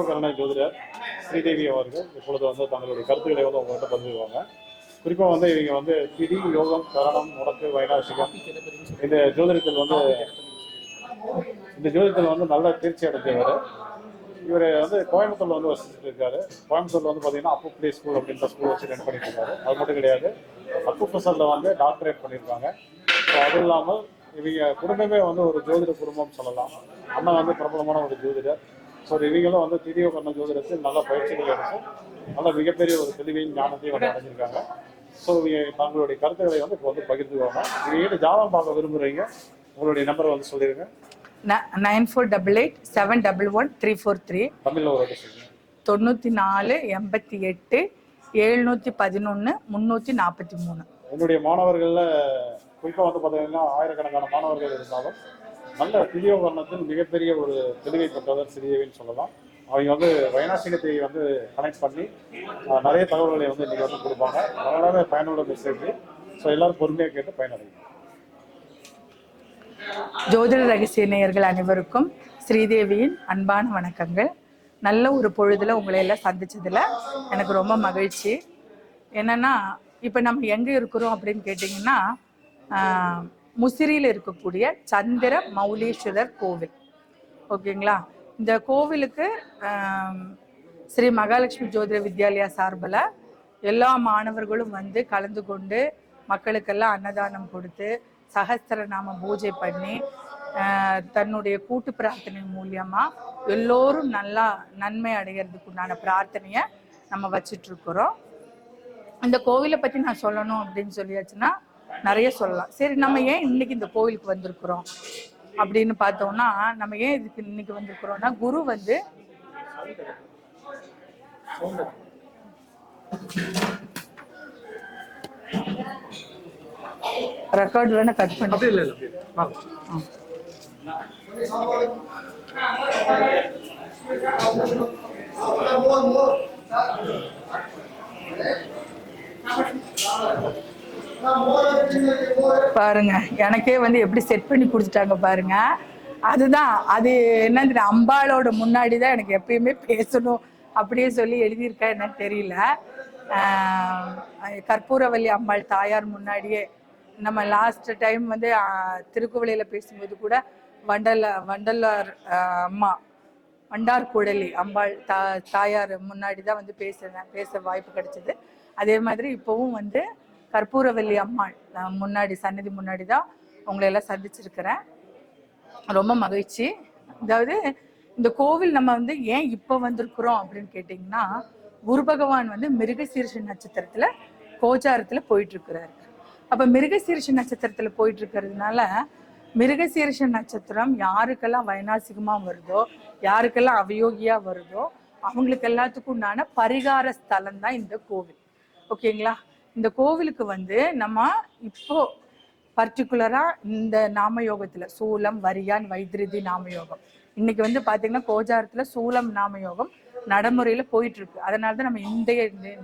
திதியோக கருணை ஜோதிடர் ஸ்ரீதேவி அவர்கள் இப்பொழுது வந்து தங்களுடைய கருத்துக்களை வந்து உங்கள்கிட்ட பதிவிடுவாங்க குறிப்பாக வந்து இவங்க வந்து திதி யோகம் கரணம் முடக்கு வைநாசிகம் இந்த ஜோதிடத்தில் வந்து இந்த ஜோதிடத்தில் வந்து நல்ல தேர்ச்சி அடைஞ்சவர். இவர் வந்து கோயம்புத்தூர்ல வந்து வசிச்சுட்டு இருக்காரு கோயம்புத்தூர்ல வந்து பார்த்தீங்கன்னா அப்பு பிளே ஸ்கூல் அப்படின்ற ஸ்கூல் வச்சு ரன் பண்ணிட்டு இருக்காரு அது மட்டும் கிடையாது அப்பு பிரசாத்ல வந்து டாக்டரேட் பண்ணியிருக்காங்க. ஸோ அதுவும் இல்லாமல் இவங்க குடும்பமே வந்து ஒரு ஜோதிட குடும்பம் சொல்லலாம். அண்ணன் வந்து பிரபலமான ஒரு ஜோதிடர். ஸோ இவங்களும் வந்து திரிய கண்ண ஜோதிடத்தில் நல்ல பயிற்சிகள் எடுத்து நல்ல மிகப்பெரிய ஒரு தெளிவையும் ஞானத்தையும் வந்து அடைஞ்சிருக்காங்க. ஸோ தங்களுடைய கருத்துக்களை வந்து இப்போ வந்து பகிர்ந்துக்குவாங்க இவங்க ஜாதகம் பார்க்க விரும்புறீங்க உங்களுடைய நம்பரை வந்து சொல்லிடுங்க nine four double eight seven double one three four three தமிழில் ஒரு தொண்ணூற்றி நாலு எண்பத்தி எட்டு எழுநூற்றி பதினொன்று முந்நூற்றி நாற்பத்தி மூணு. என்னுடைய மாணவர்களில் குறிப்பாக வந்து பார்த்தீங்கன்னா ஆயிரக்கணக்கான மாணவர்கள் இருந்தாலும் நல்ல திரியோகரணத்தில் மிகப்பெரிய ஒரு தெளிவை பெற்றவர் சிறியவின்னு சொல்லலாம். அவங்க வந்து வைனாசிகத்தை வந்து கனெக்ட் பண்ணி நிறைய தகவல்களை வந்து இன்னைக்கு வந்து கொடுப்பாங்க. அதனால பயனுள்ள மெசேஜ் ஸோ எல்லாரும் பொறுமையாக கேட்டு பயனடையும் ஜோதிட ரகசிய நேயர்கள் அனைவருக்கும் ஸ்ரீதேவியின் அன்பான வணக்கங்கள். நல்ல ஒரு பொழுதில் உங்களை எல்லாம் சந்திச்சதுல எனக்கு ரொம்ப மகிழ்ச்சி. என்னன்னா இப்போ நம்ம எங்கே இருக்கிறோம் அப்படின்னு கேட்டிங்கன்னா முசிறியில் இருக்கக்கூடிய சந்திர மௌலீஸ்வரர் கோவில். ஓகேங்களா? இந்த கோவிலுக்கு ஸ்ரீ மகாலட்சுமி ஜோதிட வித்யாலயா சார்பில் எல்லா மாணவர்களும் வந்து கலந்து கொண்டு மக்களுக்கெல்லாம் அன்னதானம் கொடுத்து சகஸ்திரநாம பூஜை பண்ணி தன்னுடைய கூட்டு பிரார்த்தனை மூலியமாக எல்லோரும் நல்லா நன்மை அடைகிறதுக்கு உண்டான பிரார்த்தனையை நம்ம வச்சிட்ருக்குறோம் இந்த கோவிலை பற்றி நான் சொல்லணும் அப்படின்னு சொல்லியாச்சுன்னா நிறைய சொல்லலாம். சரி நம்ம ஏன் இன்னைக்கு இந்த கோவிலுக்கு வந்திருக்கிறோம்? அப்படின்னு பார்த்தோம்னா நம்ம ஏன் இதுக்கு இன்னைக்கு வந்திருக்கிறோம்னா குரு வந்து ரெக்கார்ட் வேணா கட் பண்ணி. அப்படி இல்லை இல்லை வாங்க. பாருங்க எனக்கே வந்து எப்படி செட் பண்ணி கொடுத்துட்டாங்க பாருங்க. அதுதான் அது என்னன்னு அம்பாளோட முன்னாடி தான் எனக்கு எப்பயுமே பேசணும் அப்படியே சொல்லி எழுதியிருக்கா என்னன்னு தெரியல. கற்பூரவல்லி அம்பாள் தாயார் முன்னாடியே நம்ம லாஸ்ட் டைம் வந்து திருக்குவளையில் திருக்குவளையில பேசும்போது கூட வண்டல வண்டலார் அம்மா வண்டார் குடலி அம்பாள் தா தாயார் முன்னாடி தான் வந்து பேசுனேன் பேச வாய்ப்பு கிடைச்சது. அதே மாதிரி இப்போவும் வந்து கற்பூரவல்லி அம்மாள். முன்னாடி சன்னதி முன்னாடி தான் உங்களை எல்லாம் சந்திச்சிருக்கிறேன். ரொம்ப மகிழ்ச்சி. அதாவது இந்த கோவில் நம்ம வந்து ஏன் இப்போ வந்திருக்கிறோம் அப்படின்னு கேட்டிங்கன்னா குரு பகவான் வந்து மிருகசீர்ஷ நட்சத்திரத்தில் கோச்சாரத்தில் போயிட்டுருக்கிறாரு. அப்போ அப்ப மிருகசீர்ஷ நட்சத்திரத்தில் போயிட்டு இருக்கிறதுனால மிருகசீர்ஷ நட்சத்திரம் யாருக்கெல்லாம் வைநாசிகமாக வருதோ யாருக்கெல்லாம் அவயோகியாக வருதோ அவங்களுக்கு எல்லாத்துக்கும் உண்டான பரிகார ஸ்தலம் தான் இந்த கோவில். ஓகேங்களா? இந்த கோவிலுக்கு வந்து நம்ம இப்போ பர்டிகுலரா இந்த நாமயோகத்துல சூலம் வரியான் வைத்திருதி நாமயோகம். இன்னைக்கு வந்து பாத்தீங்கன்னா கோஜாரத்துல சூலம் நாமயோகம் நடைமுறையில போயிட்டு இருக்கு அதனால தான் நம்ம இந்த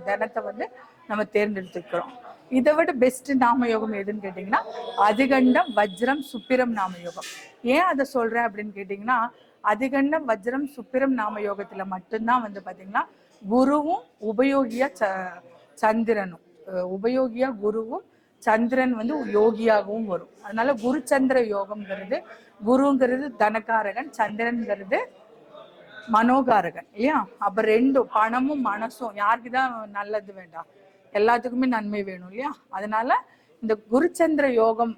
தினத்தை வந்து நம்ம தேர்ந்தெடுத்துக்கிறோம் இதை விட பெஸ்ட் நாமயோகம் எதுன்னு கேட்டிங்கன்னா அதிகண்டம் வஜ்ரம் சுப்பிரம் நாமயோகம். ஏன் அதை சொல்றேன் அப்படின்னு கேட்டிங்கன்னா அதிகண்டம் வஜ்ரம் சுப்பிரம் நாமயோகத்துல மட்டும்தான் வந்து பாத்தீங்கன்னா குருவும் உபயோகியா ச சந்திரனும். உபயோகியா குருவும் சந்திரன் வந்து யோகியாகவும் வரும். அதனால குரு சந்திர யோகம்ங்கிறது குருங்கிறது தனகாரகன் சந்திரன்கிறது மனோகாரகன் இல்லையா? அப்ப ரெண்டும் பணமும் மனசும் யாருக்கு தான் நல்லது வேண்டாம் எல்லாத்துக்குமே நன்மை வேணும் இல்லையா? அதனால இந்த குருச்சந்திர யோகம்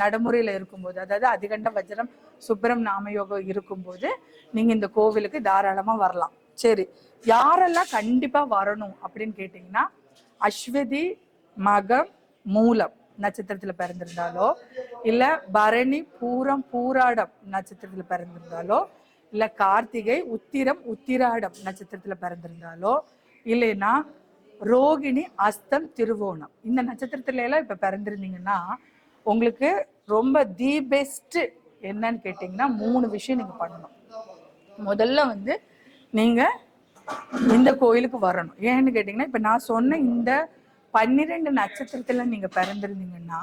நடைமுறையில இருக்கும்போது அதாவது அதிகண்ட வஜ்ரம் சுப்பிரம் நாம யோகம் இருக்கும்போது நீங்க இந்த கோவிலுக்கு தாராளமா வரலாம். சரி யாரெல்லாம் கண்டிப்பா வரணும் அப்படின்னு கேட்டீங்கன்னா அஸ்வதி மகம் மூலம் நட்சத்திரத்துல பிறந்திருந்தாலோ இல்ல பரணி பூரம் பூராடம் நட்சத்திரத்துல பிறந்திருந்தாலோ இல்ல கார்த்திகை உத்திரம் உத்திராடம் நட்சத்திரத்துல பிறந்திருந்தாலோ இல்லைன்னா ரோகிணி அஸ்தம் திருவோணம். இந்த நட்சத்திரத்துல எல்லாம் இப்ப பிறந்திருந்தீங்கன்னா உங்களுக்கு ரொம்ப தி பெஸ்ட் என்னன்னு கேட்டிங்கன்னா மூணு விஷயம் நீங்க பண்ணணும். முதல்ல வந்து நீங்க இந்த கோயிலுக்கு வரணும். ஏன்னு கேட்டிங்கன்னா இப்ப நான் சொன்ன இந்த பன்னிரெண்டு நட்சத்திரத்துல நீங்க பிறந்திருந்தீங்கன்னா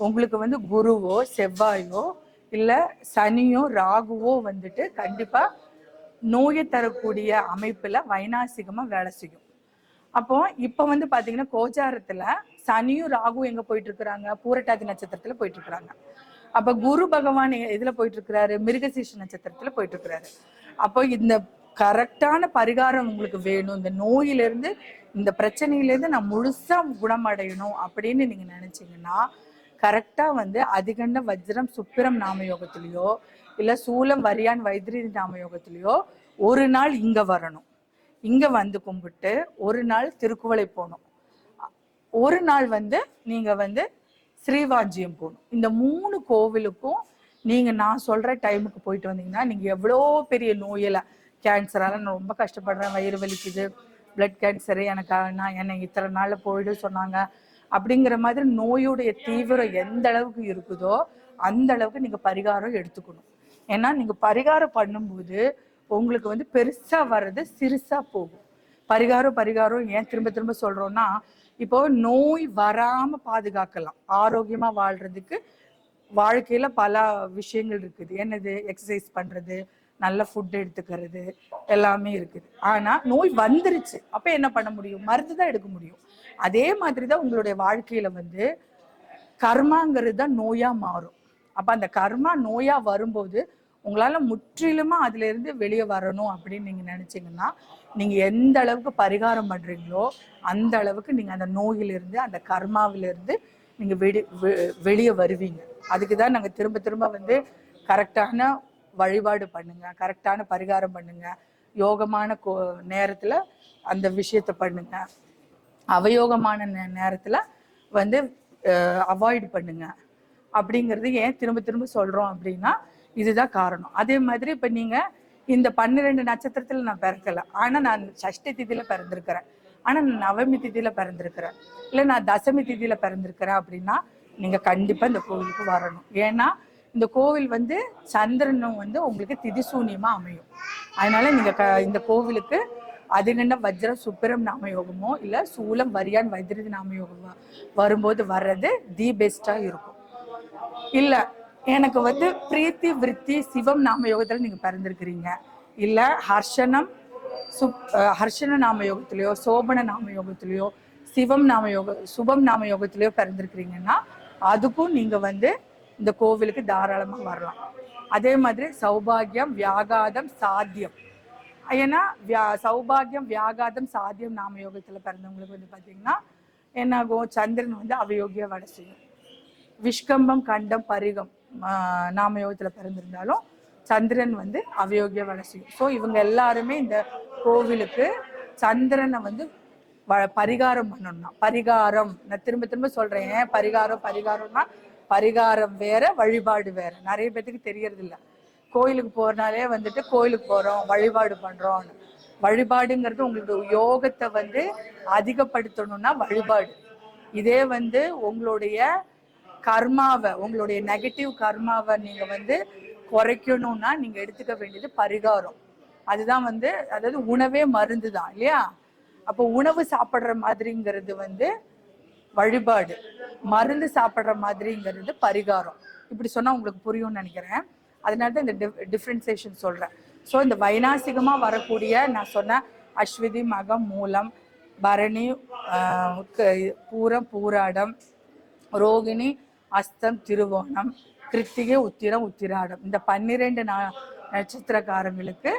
உங்களுக்கு வந்து குருவோ செவ்வாயோ இல்ல சனியோ ராகுவோ வந்துட்டு கண்டிப்பா நோயை தரக்கூடிய அமைப்புல வைநாசிகமா வேலை செய்யும். அப்போ இப்போ வந்து பாத்தீங்கன்னா கோச்சாரத்துல சனியும் ராகுவும் எங்க போயிட்டு இருக்கிறாங்க பூரட்டாதி நட்சத்திரத்துல போயிட்டு இருக்கிறாங்க அப்ப குரு பகவான் இதில் எதுல போயிட்டு இருக்கிறாரு மிருகசீஷ நட்சத்திரத்துல போயிட்டு இருக்கிறாரு அப்போ இந்த கரெக்டான பரிகாரம் உங்களுக்கு வேணும். இந்த நோயிலிருந்து இந்த பிரச்சனையிலேருந்து நான் முழுசா குணமடையணும் அப்படின்னு நீங்க நினைச்சீங்கன்னா கரெக்டா வந்து அதிகண்ட வஜ்ரம் சுப்பிரம் நாம யோகத்திலேயோ இல்ல சூலம் வரியான் வைத்திரி நாமயோகத்திலயோ ஒரு நாள் இங்க வரணும். இங்க வந்து கும்பிட்டு ஒரு நாள் திருக்குவளை போகணும். ஒரு நாள் வந்து நீங்க வந்து ஸ்ரீவாஜ்யம் போகணும். இந்த மூணு கோவிலுக்கும் நீங்க நான் சொல்ற டைமுக்கு போயிட்டு வந்தீங்கன்னா நீங்க எவ்வளோ பெரிய நோயில கேன்சரால் நான் ரொம்ப கஷ்டப்படுறேன் வயிறு வலிக்குது பிளட் கேன்சரு எனக்கு நான் என்னை இத்தனை நாளில் போயிடு சொன்னாங்க. அப்படிங்கிற மாதிரி நோயுடைய தீவிரம் எந்த அளவுக்கு இருக்குதோ அந்த அளவுக்கு நீங்கள் பரிகாரம் எடுத்துக்கணும். ஏன்னா நீங்கள் பரிகாரம் பண்ணும்போது உங்களுக்கு வந்து பெருசாக வர்றது சிறுசாக போகும். பரிகாரம் பரிகாரம் ஏன் திரும்ப திரும்ப சொல்கிறோன்னா இப்போ நோய் வராமல் பாதுகாக்கலாம். ஆரோக்கியமாக வாழ்கிறதுக்கு வாழ்க்கையில் பல விஷயங்கள் இருக்குது. என்னது? எக்ஸசைஸ் பண்ணுறது நல்ல ஃபுட் எடுத்துக்கிறது எல்லாமே இருக்குது. ஆனால் நோய் வந்துருச்சு. அப்போ என்ன பண்ண முடியும்? மருந்து தான் எடுக்க முடியும். அதே மாதிரி தான் உங்களுடைய வாழ்க்கையில் வந்து கர்மாங்கிறது தான் நோயாக மாறும். அப்போ அந்த கர்மா நோயாக வரும்போது உங்களால் முற்றிலுமா அதுலேருந்து வெளியே வரணும் அப்படின்னு நீங்கள் நினச்சிங்கன்னா நீங்கள் எந்த அளவுக்கு பரிகாரம் பண்ணுறீங்களோ அந்த அளவுக்கு நீங்கள் அந்த நோயிலிருந்து அந்த கர்மாவிலிருந்து நீங்கள் வெடி வெ- வெளியே வருவீங்க. அதுக்கு தான் நாங்கள் திரும்ப திரும்ப வந்து கரெக்டான வழிபாடு பண்ணுங்க கரெக்டான பரிகாரம் பண்ணுங்க யோகமான கோ நேரத்தில் அந்த விஷயத்த பண்ணுங்க. அவயோகமான நே- நேரத்தில் வந்து அவாய்ட் பண்ணுங்க. அப்படிங்கிறது ஏன் திரும்ப திரும்ப சொல்கிறோம் அப்படின்னா இதுதான் காரணம். அதே மாதிரி இப்போ நீங்கள் இந்த பன்னிரெண்டு நட்சத்திரத்தில் நான் பிறக்கலை. ஆனால் நான் சஷ்டி திதியில் பிறந்திருக்கிறேன். ஆனால் நான் நவமி திதியில் பிறந்திருக்கிறேன். இல்லை நான் தசமி திதியில் பிறந்திருக்கிறேன் அப்படின்னா நீங்கள் கண்டிப்பாக இந்த கோவிலுக்கு வரணும். ஏன்னா இந்த கோவில் வந்து சந்திரனும் வந்து உங்களுக்கு திதிசூன்யமா அமையும். அதனால நீங்க க- இந்த கோவிலுக்கு அதிகண்ட வஜ்ர சுப்பிரம் நாமயோகமோ இல்ல சூலம் வரியான் வைத்திரி நாமயோகமோ வரும்போது வர்றது தி பெஸ்டா இருக்கும். இல்ல எனக்கு வந்து பிரீத்தி விருத்தி சிவம் நாமயோகத்துல நீங்க பிறந்திருக்கிறீங்க. இல்ல ஹர்ஷனம் சுப் ஹர்ஷன நாமயோகத்திலயோ சோபன நாமயோகத்திலயோ சிவம் நாமயோக சுபம் நாமயோகத்திலயோ பிறந்திருக்கிறீங்கன்னா அதுக்கும் நீங்க வந்து இந்த கோவிலுக்கு தாராளமாக வரலாம். அதே மாதிரி சௌபாகியம் வியாகாதம் சாத்தியம். ஏன்னா வியா சௌபாகியம் வியாகாதம் சாத்தியம் நாம யோகத்தில் பிறந்தவங்களுக்கு வந்து பார்த்தீங்கன்னா என்னாகும்? சந்திரன் வந்து அவயோகிய வடை செய்யும். விஷ்கம்பம் கண்டம் பரிகம் நாம யோகத்தில் பிறந்திருந்தாலும் சந்திரன் வந்து அவயோகிய வேலை செய்யும். ஸோ இவங்க எல்லாருமே இந்த கோவிலுக்கு சந்திரனை வந்து வ- பரிகாரம் பண்ணணும்னா பரிகாரம். நான் திரும்ப திரும்ப சொல்றேன் ஏன் பரிகாரம் பரிகாரம்னா பரிகாரம் வேற வழிபாடு வேற. நிறைய பேத்துக்கு தெரியறது இல்ல கோயிலுக்கு போறனாலே வந்துட்டு கோயிலுக்கு போறோம் வழிபாடு பண்றோம்னு. வழிபாடுங்கிறது உங்களுக்கு யோகத்தை வந்து அதிகப்படுத்தணும்னா வழிபாடு. இதே வந்து உங்களுடைய கர்மாவை உங்களுடைய நெகட்டிவ் கர்மாவை நீங்க வந்து குறைக்கணும்னா நீங்க எடுத்துக்க வேண்டியது பரிகாரம். அதுதான் வந்து அதாவது உணவே மருந்து தான் இல்லையா? அப்போ உணவு சாப்பிட்ற மாதிரிங்கிறது வந்து வழிபாடு. மருந்து சாப்பிட்ற மாதிரிங்கிறது பரிகாரம். இப்படி சொன்னால் உங்களுக்கு புரியும்னு நினைக்கிறேன். அதனால தான் இந்த டிஃப் டிஃப்ரென்சேஷன் சொல்கிறேன் ஸோ இந்த வைநாசிகமாக வரக்கூடிய நான் சொன்ன அஸ்வதி மகம் மூலம் பரணி க- பூரம் பூராடம் ரோகிணி அஸ்தம் திருவோணம் கிருத்திகை உத்திரம் உத்திராடம். இந்த பன்னிரெண்டு நா நட்சத்திரக்காரங்களுக்கு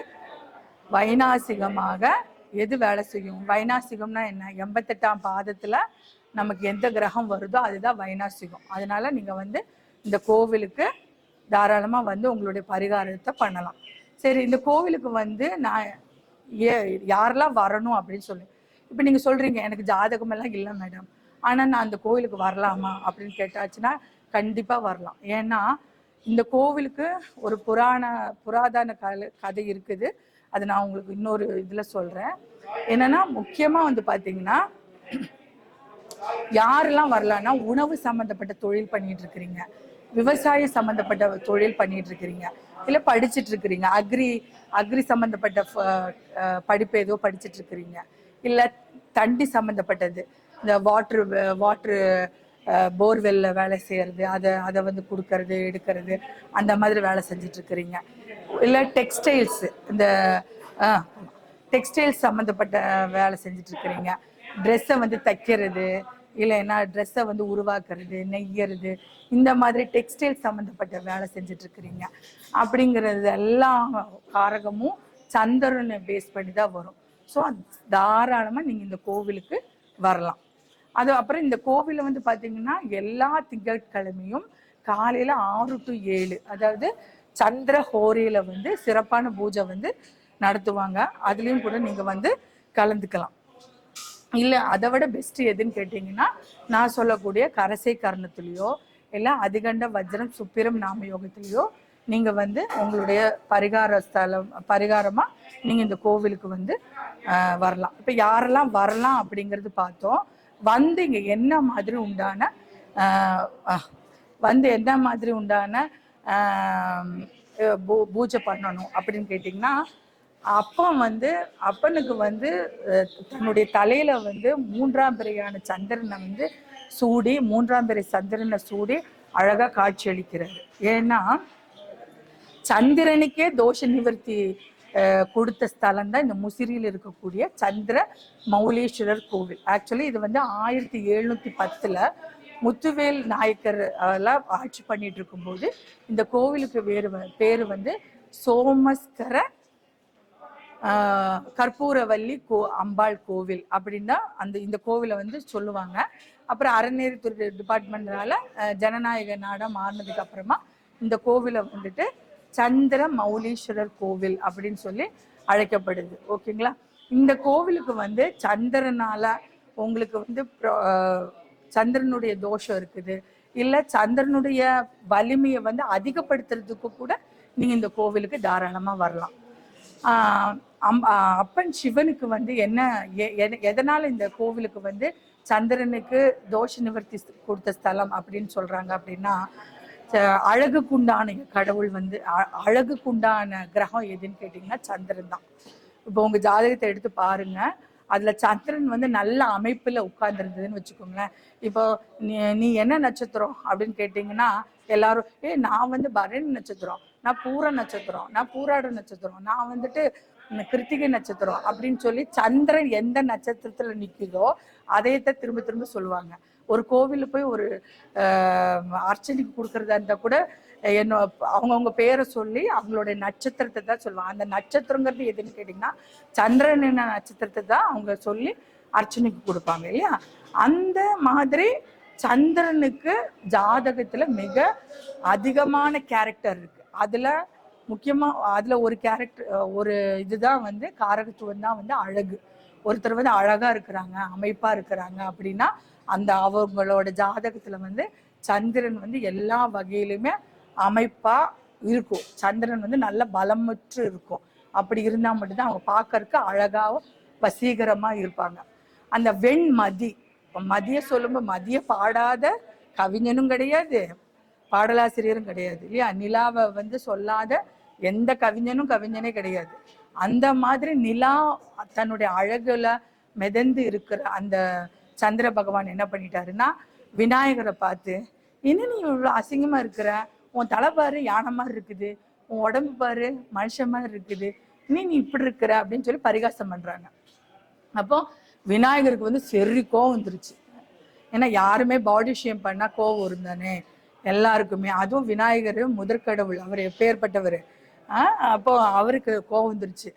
வைநாசிகமாக எது வேலை செய்யும்? வைநாசிகம்னா என்ன? எண்பத்தெட்டாம் பாதத்தில் நமக்கு எந்த கிரகம் வருதோ அதுதான் வைநாசிகம் அதனால நீங்க வந்து இந்த கோவிலுக்கு தாராளமா வந்து உங்களுடைய பரிகாரத்தை பண்ணலாம். சரி இந்த கோவிலுக்கு வந்து நான் ஏ யாரெல்லாம் வரணும் அப்படின்னு சொல்லி. இப்போ நீங்க சொல்றீங்க எனக்கு ஜாதகம் எல்லாம் இல்லை மேடம் ஆனா நான் அந்த கோவிலுக்கு வரலாமா அப்படின்னு கேட்டாச்சுன்னா கண்டிப்பா வரலாம். ஏன்னா இந்த கோவிலுக்கு ஒரு புராண புராதன கல கதை இருக்குது. அது நான் உங்களுக்கு இன்னொரு இதுல சொல்றேன். என்னன்னா முக்கியமா வந்து பாத்தீங்கன்னா யாரெல்லாம் வரலான்னா உணவு சம்பந்தப்பட்ட தொழில் பண்ணிட்டு இருக்கிறீங்க விவசாயம் சம்மந்தப்பட்ட தொழில் பண்ணிட்டு இருக்கிறீங்க இல்லை படிச்சுட்டு இருக்கிறீங்க அக்ரி அக்ரி சம்மந்தப்பட்ட படிப்பு ஏதோ படிச்சுட்டு இருக்கிறீங்க இல்லை தண்டி சம்மந்தப்பட்டது இந்த வாட்ரு வாட்ரு போர்வெல்ல வேலை செய்யறது அதை அதை வந்து கொடுக்கறது எடுக்கிறது அந்த மாதிரி வேலை செஞ்சுட்டு இருக்கிறீங்க இல்லை டெக்ஸ்டைல்ஸ் இந்த டெக்ஸ்டைல்ஸ் சம்மந்தப்பட்ட வேலை செஞ்சுட்டு இருக்கிறீங்க ட்ரெஸ்ஸை வந்து தைக்கிறது இல்லைன்னா ட்ரெஸ்ஸை வந்து உருவாக்குறது நெய்யறது இந்த மாதிரி டெக்ஸ்டைல் சம்மந்தப்பட்ட வேலை செஞ்சிட்ருக்குறீங்க. அப்படிங்கிறது எல்லா காரகமும் சந்திரனை பேஸ் பண்ணி தான் வரும். ஸோ தாராளமாக நீங்கள் இந்த கோவிலுக்கு வரலாம். அது அப்புறம் இந்த கோவிலில் வந்து பார்த்தீங்கன்னா எல்லா திங்கட்கிழமையும் காலையில் ஆறு டு ஏழு அதாவது சந்திர ஹோரியில் வந்து சிறப்பான பூஜை வந்து நடத்துவாங்க. அதுலேயும் கூட நீங்கள் வந்து கலந்துக்கலாம். இல்லை அதை விட பெஸ்ட் எதுன்னு கேட்டிங்கன்னா நான் சொல்லக்கூடிய கரசை கர்ணத்துலேயோ இல்லை அதிகண்ட வஜ்ரம் சுப்பிரம் நாம யோகத்திலேயோ நீங்கள் வந்து உங்களுடைய பரிகார ஸ்தலம் பரிகாரமாக நீங்கள் இந்த கோவிலுக்கு வந்து வரலாம். இப்போ யாரெல்லாம் வரலாம் அப்படிங்கிறது பார்த்தோம். வந்து இங்கே என்ன மாதிரி உண்டான வந்து என்ன மாதிரி உண்டான பூ- பூஜை பண்ணணும் அப்படின்னு கேட்டிங்கன்னா அப்பன் வந்து அப்பனுக்கு வந்து தன்னுடைய தலையில வந்து மூன்றாம் பிறையான சந்திரனை வந்து சூடி மூன்றாம் பிறை சந்திரனை சூடி அழகா காட்சியளிக்கிறாரு. ஏன்னா சந்திரனுக்கே தோஷ நிவர்த்தி கொடுத்த ஸ்தலம் தான் இந்த முசிறியில் இருக்கக்கூடிய சந்திர மௌலீஸ்வரர் கோவில். ஆக்சுவலி இது வந்து ஆயிரத்தி எழுநூத்தி பத்துல முத்துவேல் நாயக்கர் எல்லாம் ஆட்சி பண்ணிட்டு இருக்கும்போது இந்த கோவிலுக்கு வேறு வ- வந்து சோமஸ்கர கற்பூரவல்லி கோ அம்பாள் கோவில் அப்படின்னா அந்த இந்த கோவிலை வந்து சொல்லுவாங்க. அப்புறம் அறநெறித்துறை டிபார்ட்மெண்ட்னால ஜனநாயக நாடாக மாறினதுக்கு அப்புறமா இந்த கோவிலை வந்துட்டு சந்திர மௌலீஸ்வரர் கோவில் அப்படின்னு சொல்லி அழைக்கப்படுது. ஓகேங்களா? இந்த கோவிலுக்கு வந்து சந்திரனால உங்களுக்கு வந்து சந்திரனுடைய தோஷம் இருக்குது. இல்லை சந்திரனுடைய வலிமையை வந்து அதிகப்படுத்துறதுக்கு கூட நீங்கள் இந்த கோவிலுக்கு தாராளமாக வரலாம். ஆஹ் அம்- அப்பன் சிவனுக்கு வந்து என்ன எதனால் எதனால இந்த கோவிலுக்கு வந்து சந்திரனுக்கு தோஷ நிவர்த்தி கொடுத்த ஸ்தலம் அப்படின்னு சொல்றாங்க அப்படின்னா அழகு அழகுக்குண்டான கடவுள் வந்து அ- அழகுக்குண்டான கிரகம் எதுன்னு கேட்டிங்கன்னா சந்திரன் தான். இப்போ உங்க ஜாதகத்தை எடுத்து பாருங்க. அதுல சந்திரன் வந்து நல்ல அமைப்புல உட்கார்ந்துருந்ததுன்னு வச்சுக்கோங்களேன். இப்போ நீ நீ என்ன நட்சத்திரம் அப்படின்னு கேட்டிங்கன்னா எல்லாரும் ஏ நான் வந்து பரணி நட்சத்திரம் நான் பூர நட்சத்திரம் நான் பூராட நட்சத்திரம் நான் வந்துட்டு இந்த கிருத்திகை நட்சத்திரம் அப்படின்னு சொல்லி சந்திரன் எந்த நட்சத்திரத்துல நிக்குதோ தான் திரும்ப திரும்ப சொல்லுவாங்க. ஒரு கோவிலில் போய் ஒரு அர்ச்சனைக்கு கொடுக்கறதா இருந்தால் கூட என்ன அவங்கவுங்க பேரை சொல்லி அவங்களுடைய நட்சத்திரத்தை தான் சொல்லுவாங்க. அந்த நட்சத்திரங்கிறது எதுன்னு கேட்டிங்கன்னா சந்திரன் என்ன நட்சத்திரத்தை தான் அவங்க சொல்லி அர்ச்சனைக்கு கொடுப்பாங்க இல்லையா? அந்த மாதிரி சந்திரனுக்கு ஜாதகத்தில் மிக அதிகமான கேரக்டர் இருக்குது அதில் முக்கியமாக அதில் ஒரு கேரக்டர் ஒரு இதுதான் வந்து காரகத்துவம் தான் வந்து அழகு. ஒருத்தர் வந்து அழகாக இருக்கிறாங்க அமைப்பாக இருக்கிறாங்க அப்படின்னா அந்த அவங்களோட ஜாதகத்தில் வந்து சந்திரன் வந்து எல்லா வகையிலுமே அமைப்பாக இருக்கும். சந்திரன் வந்து நல்ல பலமுற்று இருக்கும். அப்படி இருந்தால் மட்டும்தான் அவங்க பார்க்கறக்கு அழகாகவும் வசீகரமாக இருப்பாங்க. அந்த வெண் மதி மதிய சொல்லும்போது மதிய பாடாத கவிஞனும் கிடையாது பாடலாசிரியரும் கிடையாது இல்லையா? நிலாவை வந்து சொல்லாத எந்த கவிஞனும் கவிஞனே கிடையாது. அந்த மாதிரி நிலா தன்னுடைய அழகுல மிதந்து இருக்கிற அந்த சந்திர பகவான் என்ன பண்ணிட்டாருன்னா விநாயகரை பார்த்து என்ன நீ இவ்வளோ அசிங்கமா இருக்கிற? உன் தலை பாரு யானை மாதிரி இருக்குது. உன் உடம்பு பாரு மனுஷன் மாதிரி இருக்குது. நீ நீ இப்படி இருக்கிற? அப்படின்னு சொல்லி பரிகாசம் பண்றாங்க. அப்போ விநாயகருக்கு வந்து செரி கோவம் வந்துருச்சு. ஏன்னா யாருமே பாடி ஷேம் பண்ணா கோவம் வரும் தானே எல்லாருக்குமே. அதுவும் விநாயகர் முதற்கடவுள். அவர் எப்பேற்பட்டவர் அப்போ அவருக்கு கோவம் வந்துருச்சு.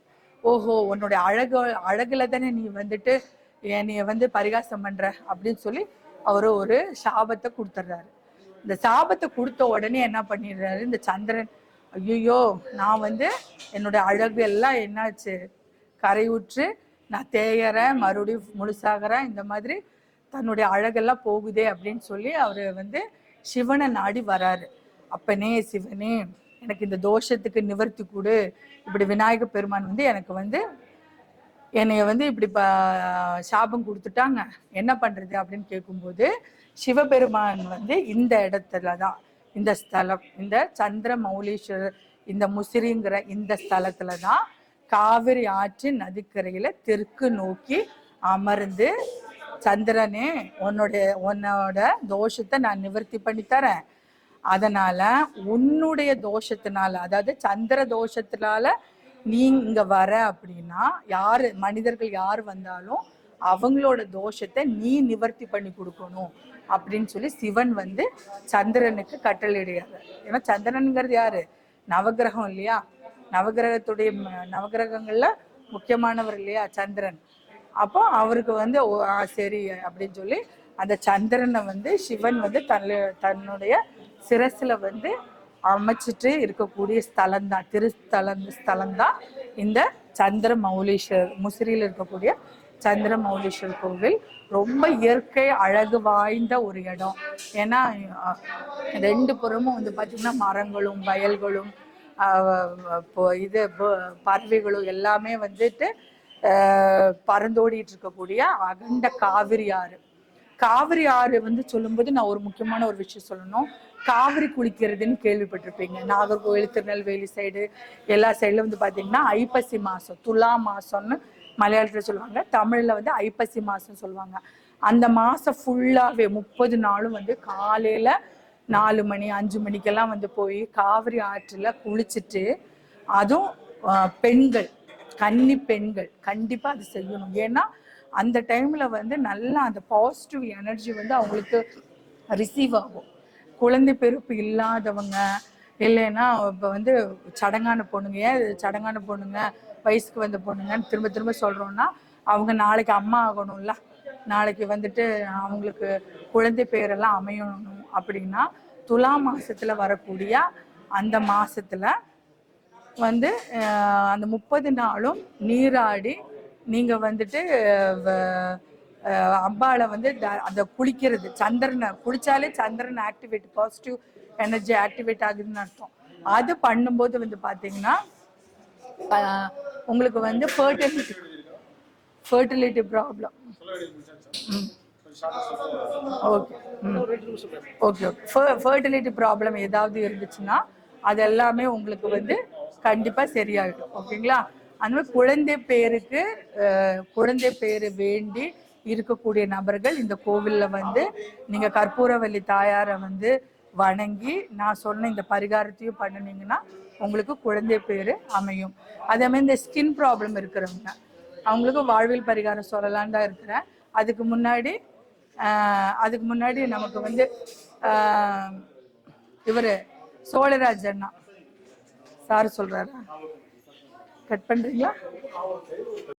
ஓஹோ உன்னோட அழகு அழகுல தானே நீ வந்துட்டு என்னைய வந்து பரிகாசம் பண்ற அப்படின்னு சொல்லி அவர் ஒரு சாபத்தை கொடுத்துட்றாரு இந்த சாபத்தை கொடுத்த உடனே என்ன பண்ணிடுறாரு? இந்த சந்திரன் ஐயோ நான் வந்து என்னோட அழகு எல்லாம் என்னாச்சு? கரையுற்று நான் தேயறேன் மறுபடியும் முழுசாகிறேன் இந்த மாதிரி தன்னுடைய அழகெல்லாம் போகுதே அப்படின்னு சொல்லி அவர் வந்து சிவனை நாடி வராரு. அப்பனே சிவனே எனக்கு இந்த தோஷத்துக்கு நிவர்த்தி கொடு. இப்படி விநாயக பெருமான் வந்து எனக்கு வந்து என்னைய வந்து இப்படி ப சாபம் கொடுத்துட்டாங்க. என்ன பண்றது அப்படின்னு கேட்கும்போது சிவபெருமான் வந்து இந்த இடத்துல தான் இந்த ஸ்தலம் இந்த சந்திர மௌலீஸ்வரர் இந்த முசிறிங்கிற இந்த ஸ்தலத்துல தான் காவிரி ஆற்றின் நதிக்கரையில தெற்கு நோக்கி அமர்ந்து சந்திரனே உன்னோட உன்னோட தோஷத்தை நான் நிவர்த்தி பண்ணி தரேன். அதனால உன்னுடைய தோஷத்தினால அதாவது சந்திர தோஷத்தினால நீ இங்க வர அப்படின்னா யாரு மனிதர்கள் யார் வந்தாலும் அவங்களோட தோஷத்தை நீ நிவர்த்தி பண்ணி கொடுக்கணும் அப்படின்னு சொல்லி சிவன் வந்து சந்திரனுக்கு கட்டளையிடுறாரு ஏன்னா சந்திரனுங்கிறது யாரு? நவகிரகம் இல்லையா? நவகிரகத்துடைய நவகிரகங்கள்ல முக்கியமானவர் இல்லையா? சந்திரன். அப்போ அவருக்கு வந்து ஓ, சரி அப்படின்னு சொல்லி அந்த சந்திரனை வந்து சிவன் வந்து தன்னுடைய சிரசுல வந்து அமைச்சிட்டு இருக்கக்கூடிய ஸ்தலம் தான் திருஸ்தலம் ஸ்தலம் தான் இந்த சந்திர மௌலீஸ்வரர் முசிறியில் இருக்கக்கூடிய சந்திர மௌலீஸ்வரர் கோவில் ரொம்ப இயற்கை அழகு வாய்ந்த ஒரு இடம். ஏன்னா ரெண்டு புறமும் வந்து பார்த்திங்கன்னா மரங்களும் வயல்களும் இப்போ இது பறவைகளும் எல்லாமே வந்துட்டு பறந்தோடிட்டு இருக்கக்கூடிய அகண்ட காவிரி ஆறு. காவிரி ஆறு வந்து சொல்லும்போது நான் ஒரு முக்கியமான ஒரு விஷயம் சொல்லணும். காவிரி குளிக்கிறதுன்னு கேள்விப்பட்டிருப்பீங்க. நாகர்கோவில் திருநெல்வேலி சைடு எல்லா சைடுல வந்து பாத்தீங்கன்னா ஐப்பசி மாசம் துலா மாசம்னு மலையாளத்துல சொல்லுவாங்க. தமிழ்ல வந்து ஐப்பசி மாசம் சொல்லுவாங்க. அந்த மாசம் ஃபுல்லாவே முப்பது நாளும் வந்து காலையில நாலு மணி அஞ்சு மணிக்கெல்லாம் வந்து போய் காவிரி ஆற்றுல குளிச்சுட்டு அதுவும் பெண்கள் கன்னி பெண்கள் கண்டிப்பா அது செய்யணும். ஏன்னா அந்த டைம்ல வந்து நல்லா அந்த பாசிட்டிவ் எனர்ஜி வந்து அவங்களுக்கு ரிசீவ் ஆகும். குழந்தை பிறப்பு இல்லாதவங்க இல்லைன்னா இப்போ வந்து சடங்கான பொண்ணுங்க ஏன் சடங்கான பொண்ணுங்க வயசுக்கு வந்த பொண்ணுங்கன்னு திரும்ப திரும்ப சொல்கிறோன்னா அவங்க நாளைக்கு அம்மா ஆகணும்ல. நாளைக்கு வந்துட்டு அவங்களுக்கு குழந்தை பேரெல்லாம் அமையணும் அப்படின்னா துலா மாசத்துல வரக்கூடிய அந்த மாசத்துல வந்து அந்த முப்பது நாளும் நீராடி நீங்க வந்துட்டு அம்பாவை வந்து த- அந்த குளிக்கிறது. சந்திரனை குளிச்சாலே சந்திரன் ஆக்டிவேட் பாசிட்டிவ் எனர்ஜி ஆக்டிவேட் ஆகுதுன்னு அர்த்தம். அது பண்ணும்போது வந்து பார்த்தீங்கன்னா உங்களுக்கு வந்து fertility fertility problem okay okay okay fertility problem ஏதாவது இருந்துச்சுன்னா அது எல்லாமே உங்களுக்கு வந்து கண்டிப்பாக சரியாகிடும் ஓகேங்களா அந்த மாதிரி குழந்தை பேருக்கு குழந்தை பேரு வேண்டி இருக்கக்கூடிய நபர்கள் இந்த கோவில்ல வந்து நீங்கள் கற்பூரவல்லி தாயாரை வந்து வணங்கி நான் சொன்ன இந்த பரிகாரத்தையும் பண்ணுனீங்கன்னா உங்களுக்கு குழந்தை பேர் அமையும். அதே மாதிரி இந்த ஸ்கின் ப்ராப்ளம் இருக்கிறவங்க அவங்களுக்கு வாழ்வில் பரிகாரம் சொல்லலான்னு தான் இருக்கிறேன். அதுக்கு முன்னாடி அதுக்கு முன்னாடி நமக்கு வந்து இவர் சோழராஜ் அண்ணா. சார் சொல்கிறாரா கட் பண்ணுறீங்களா